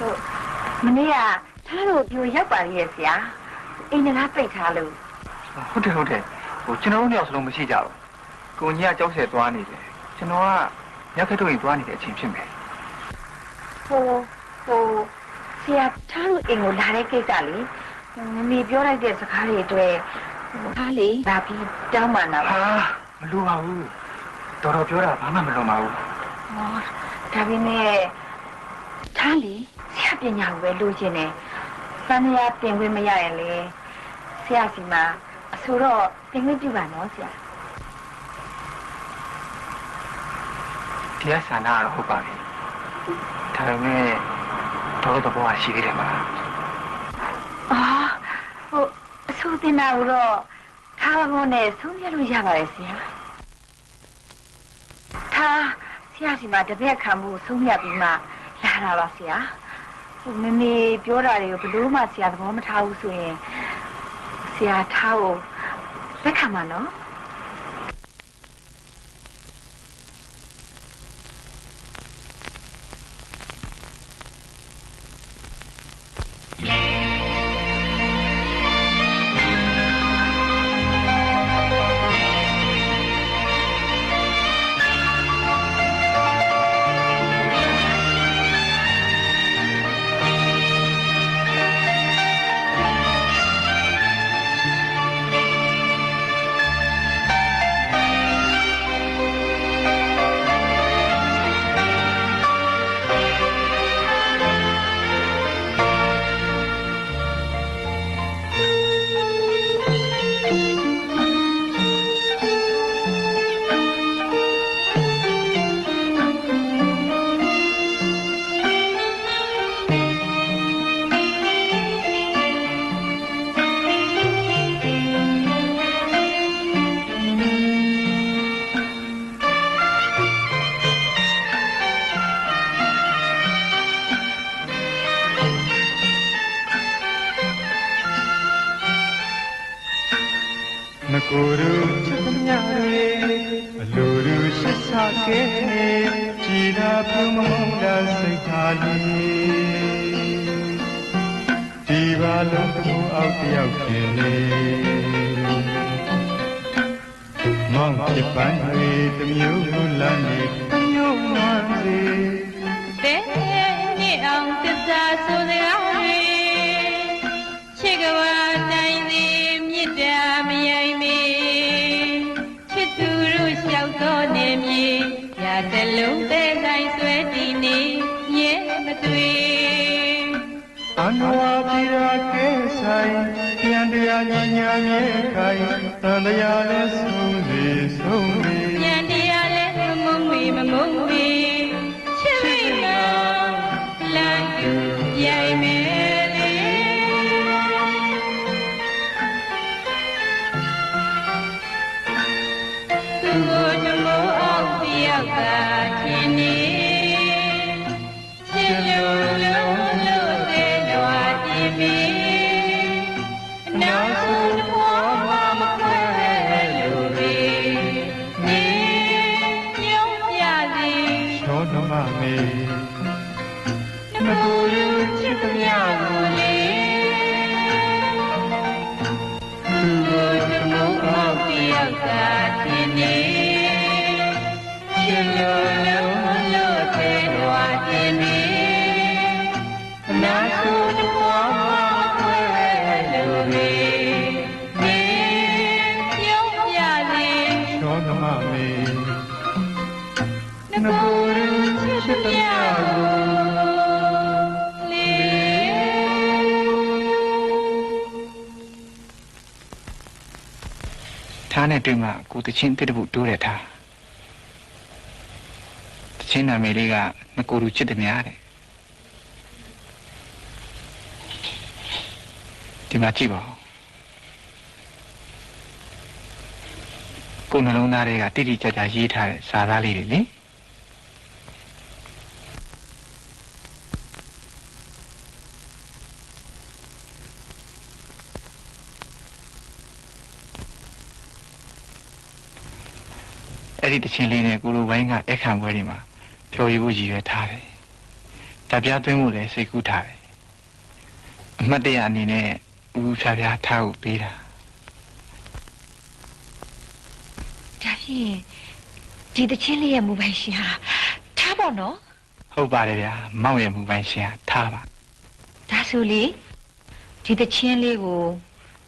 ဟုတ်မနေ့ကထားလို့ပြိုရောက်ပါလေဆရာအိမ်ကလားပိတ်ထားလို့ဟုတ်တယ်ဟုတ်တယ်ဟိုကျွန်တော်တို့နှစ်ယောက်စလုံးမရှိကြဘူးကိုကြီးကကြောက်ဆယ်သွားနေတယ်ကျွန်တော်ကညခက်တို့ရင်သွားနေတဲ့အချိန်ဖြစ်မယ်ဟိုဟိုဆရာထားလို့အိမ်ကိုလာတဲ့ကိစ္စလေဟိုမမေပြောလိုက်တဲ့စကားတွေအတွက်ဟိုထားလေလာပြီးတောင်းပန်တာပါဟာမလိုပါဘူးတော်တော်ပြောတာဘာမှမလွန်ပါဘူးဟောဒါပေမဲ့ထားလေ ဆရာပညာကိုပဲလိုချင်တယ်စမ်းရတင်ခွင့်မရရင်လေဆရာစီမှာအဆိုတော့တင်ခွင့်ပြုပါနော်ဆရာတရားဆန္ဒကတော့ဟုတ်ပါပြီဒါပေမဲ့တော်တော်ဘောကရှိသေးတယ်မလားအာဟိုအဆိုတင်တာကိုတော့ထားပါဖို့နဲ့ဆုံးဖြတ်လို့ရပါတယ်ဆရာထားဆရာစီမှာတပည့်ခံမှုဆုံးဖြတ်ပြီးမှလာတာပါဆရာဟို မမေပြောတာတွေကိုဘယ်လို့မှဆရာသဘောမထားဘူးဆိုရင်ဆရာထားကိုလက်ခံပါနော် ငကိုယ်တို့ချစ်သမျှတွေအလိုတို့ရှိစားခဲ့ကြည်သာပြုံးမုန်းတာစိတ်ထားလေးဒီပါလုံးတစ်ခုအောက်တယောက်ခင်လေမောင်ဖြစ်ပန်းတွေတစ်မျိုးမျိုးလမ်းနေတစ်မျိုးနွမ်းစေတဲ့ တလုံးတဲ့ဆိုင်ဆွဲတည်နေမြဲမသွေအနဝပိရာကေဆိုင်ပြန်တရားညာညာမြဲခိုင်တန်တရားလည်းဆုံးစေဆုံးစေပြန်တရားလဲမမုံမီမမုံမီချစ်မိမလမ်းသူရိုင်မေ သူကိုတမိုးအောင်တယောက်ကချင်းနေချစ်လို့လို့လို့တဲ့တော်ကြည့်ပြီးနောက်ဆုံးဘောမခွဲလို့ပဲနေညုံပြစီချောနမမေမကို ထားနဲ့တွေ့မှကိုတချင်းတစ်တပုတိုးတယ်ထားတချင်းနာမည်လေးကငကိုလူချစ်တယ်များတဲ့ဒီမှာကြည့်ပါဦးကိုယ်နှလုံးသားတွေကတိတိကျကျရေးထားတဲ့စာသားလေးတွေလေ အဲ့ဒီတချင်းလေးနဲ့ကိုလိုဝိုင်းကအခန့်ပွဲတွေမှာဖြော်ရည်ဖို့ရည်ရွယ်ထားတယ်ဓာပြသွင်းမှုလည်းစိတ်ကူးထားတယ်အမှတ်တရအနေနဲ့ဦးဖြားဖြားထားဖို့ပေးတာဒါဖြင့်ဒီတချင်းလေးရဲ့မူပိုင်ရှင်ဟာထားပါတော့ဟုတ်ပါတယ်ဗျာမောင်ရဲ့မူပိုင်ရှင်ကထားပါဒါဆိုလေဒီတချင်းလေးကို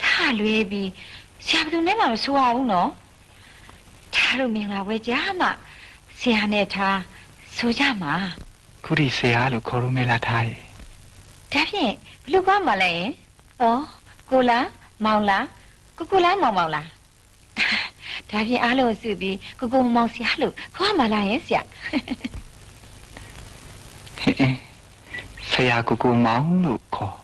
ထားလွဲပြီးဆရာဘယ်သူနဲ့မှမဆိုအောင်နော် ထားလို့မင်္ဂလာပွဲကြမှာဆရာနဲ့ထားဆိုကြမှာခုဒီဆရာလို့ခေါ်လို့မလားထားရဲ့ဒါဖြင့်ဘယ်လိုကောင်းမလဲယင်ဩကိုလားမောင်လားကိုကိုလားမောင်မောင်လားဒါဖြင့်အားလုံးစုပြီးကိုကိုမောင်ဆရာလို့ခေါ်မှာလားယင်ဆရာဟင်အင်းဆရာကိုကိုမောင်လို့ခေါ်